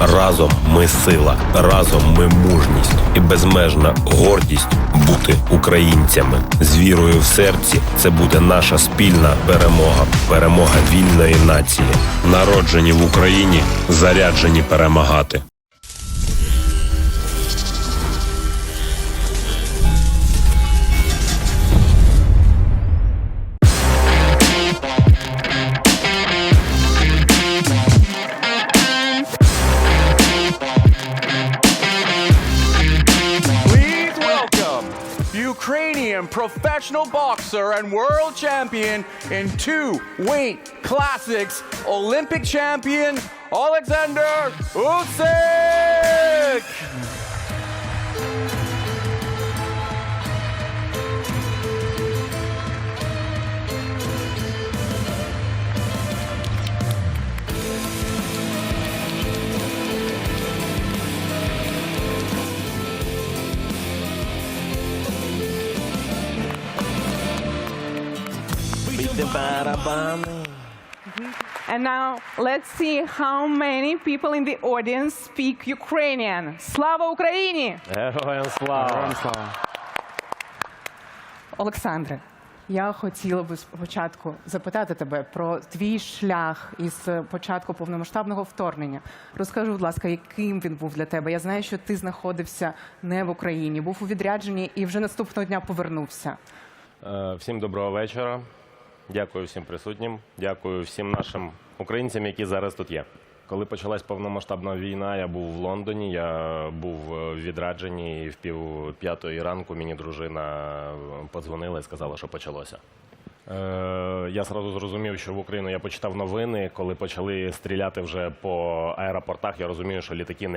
Разом ми сила, разом ми мужність і безмежна гордість бути українцями. З вірою в серці це буде наша спільна перемога, перемога вільної нації. Народжені в Україні, заряджені перемагати. Professional boxer and world champion in two weight classics, Olympic champion Alexander Usyk. And now let's see how many people in the audience speak Ukrainian. Слава Україні! Героям слава! Олександре, я хотіла би спочатку запитати тебе про твій шлях із початку повномасштабного вторгнення. Розкажи, будь ласка, яким він був для тебе? Я знаю, що ти знаходився не в Україні, був у відрядженні і вже наступного дня повернувся. Е, Всім доброго вечора. Дякую всім присутнім. Дякую всім нашим українцям, які зараз тут є. Коли почалась повномасштабна війна, я був в Лондоні, я був е, в відрадженні, і в пів п'ятої ранку мені дружина подзвонила і сказала, що почалося. Е, Я зразу зрозумів, що в Україну я почитав новини. Коли почали стріляти вже по аеропортах, я розумію, що літаки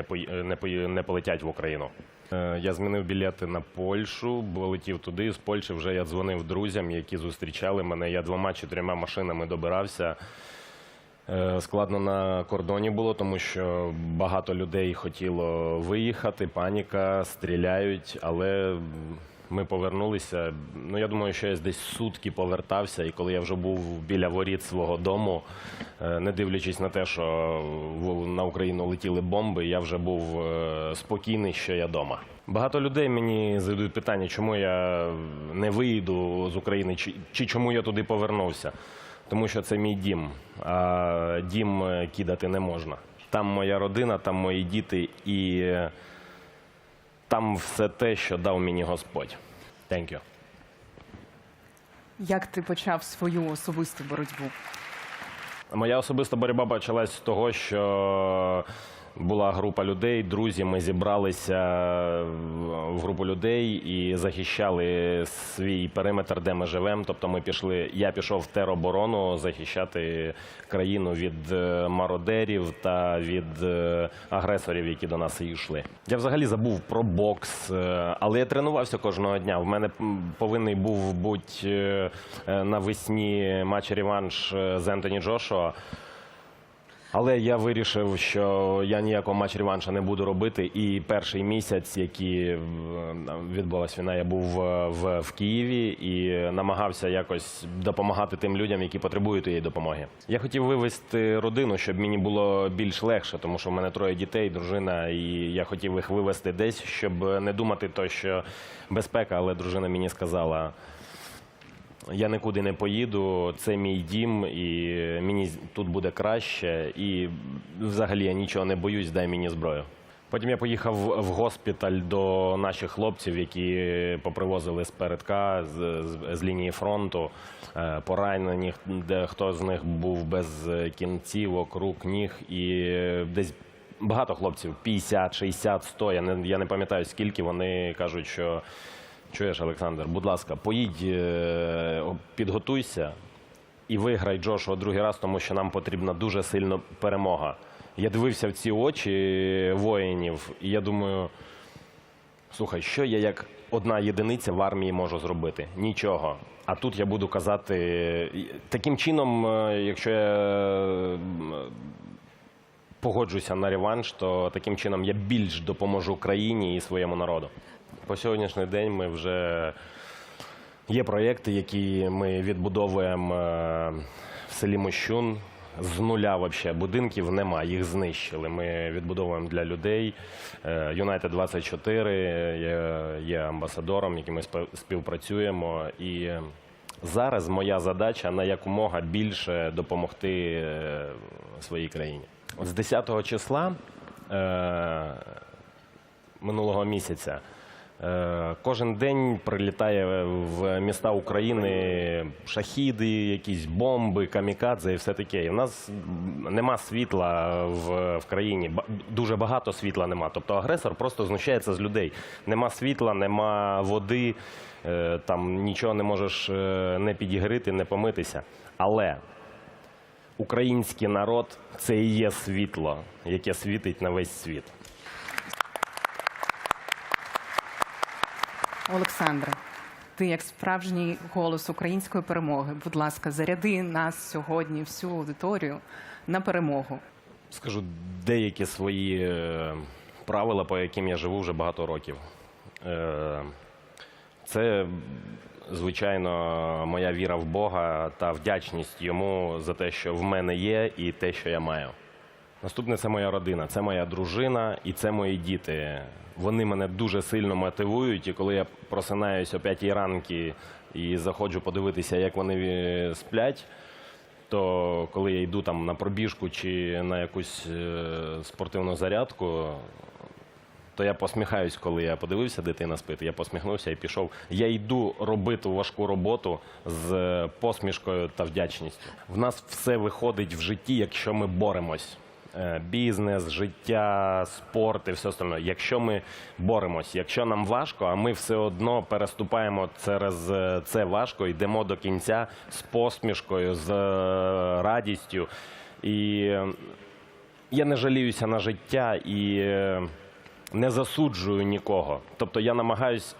не полетять в Україну. Е, Я змінив білети на Польщу, бо летів туди. З Польщі вже я дзвонив друзям, які зустрічали мене. Я двома чи трьома машинами добирався. Е, Складно на кордоні було, тому що багато людей хотіло виїхати, паніка, стріляють, але ми повернулися. Ну, я думаю, що я десь сутки повертався, і коли я вже був біля воріт свого дому, е, не дивлячись на те, що на Україну летіли бомби, я вже був е, спокійний, що я вдома. Багато людей мені задають питання, чому я не виїду з України, чи, чи чому я туди повернувся. Тому що це мій дім, а дім е, кидати не можна. Там моя родина, там мої діти і там все те, що дав мені Господь. Thank you. Як ти почав свою особисту боротьбу? Моя особиста боротьба почалась з того, що була група людей, друзі. Ми зібралися групу людей і захищали свій периметр, де ми живемо. Тобто, ми пішли. Я пішов в тероборону захищати країну від е, мародерів та від е, агресорів, які до нас йшли. Я взагалі забув про бокс, е, але я тренувався кожного дня. В мене повинний був бути навесні матч реванш з Ентоні Джошуа. Але я вирішив, що я ніякого матч реванша не буду робити. І перший місяць, який е, відбулася війна, я був е, в, в Києві і намагався якось допомагати тим людям, які потребують тієї допомоги. Я хотів вивезти родину, щоб мені було більш легше, тому що в мене троє дітей, дружина, і я хотів їх вивезти десь, щоб не думати то, що безпека, але дружина мені сказала. Я нікуди не поїду, це мій дім, і мені тут буде краще. І взагалі я нічого не боюсь, дай мені зброю. Потім я поїхав в госпіталь до наших хлопців, які попривозили з передка з, з, з лінії фронту, е, поранені, де хто з них був без кінцівок, рук, ніг, і десь багато хлопців 50, 60, 100, Я не я не пам'ятаю скільки. Вони кажуть, що Чуєш, Олександр, будь ласка, поїдь, е, підготуйся і виграй Джошуа другий раз, тому що нам потрібна дуже сильна перемога. Я дивився в ці очі воїнів, і я думаю, слухай, що я як одна єдиниця в армії можу зробити? Нічого. А тут я буду казати таким чином, е, якщо я е, погоджуся на реванш, то таким чином я більш допоможу країні і своєму народу. По сьогоднішній день ми вже є проєкти, які ми відбудовуємо е, в селі Мощун. з нуля вообще будинків нема, їх знищили. Ми відбудовуємо для людей. Юнайтед 24 є, амбасадором, яким ми співпрацюємо. І зараз моя задача на якомога більше допомогти е, своїй країні. З 10 числа е, минулого місяця. Е, Кожен день прилітає в міста України шахіди, якісь бомби, камікадзе і все таке. І в нас нема світла в, в країні. Дуже багато світла нема. Тобто агресор просто знущається з людей. Нема світла, нема води, е, там нічого не можеш е, не підігрити, не помитися. Але український народ це і є світло, яке світить на весь світ. Олександре, ти як справжній голос української перемоги, будь ласка, заряди нас сьогодні, всю аудиторію на перемогу. Скажу деякі свої е, правила, по яким я живу вже багато років. Е, Це, звичайно, моя віра в Бога та вдячність йому за те, що в мене є, і те, що я маю. Наступне це моя родина, це моя дружина і це мої діти. Вони мене дуже сильно мотивують. І коли я просинаюсь о 5 ранки і заходжу подивитися, як вони е, сплять, то коли я йду там на пробіжку чи на якусь е, спортивну зарядку, то я посміхаюсь, коли я подивився, дитина спить. Я посміхнувся і пішов. Я йду робити важку роботу з посмішкою та вдячністю. В нас все виходить в житті, якщо ми боремось. Е, Бізнес, життя, спорт і все остальне. Якщо ми боремось, якщо нам важко, а ми все одно переступаємо через е, це важко, йдемо до кінця з посмішкою, з е, радістю. І я не жаліюся на життя і не засуджую нікого. Тобто я намагаюсь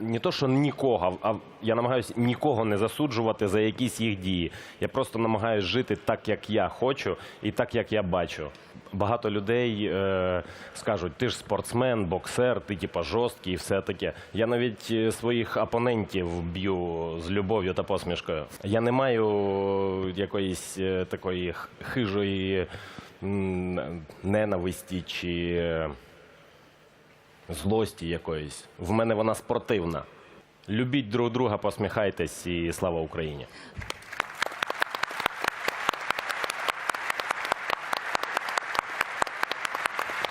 не, то, що нікого, а я намагаюсь нікого не засуджувати за якісь їх дії. Я просто намагаюсь жити так, як я хочу, і так, як я бачу. Багато людей е, скажуть, ти ж спортсмен, боксер, ти типа жорсткий і все таке. Я навіть е, своїх опонентів б'ю з любов'ю та посмішкою. Я не маю якоїсь е, такої хижої ненависті чи е, злості якоїсь. В мене вона спортивна. Любіть друг друга, посміхайтесь і слава Україні.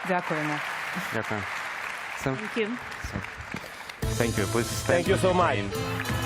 Дякуємо. Дякую. Thank you. thank you. Please stand Thank you so much.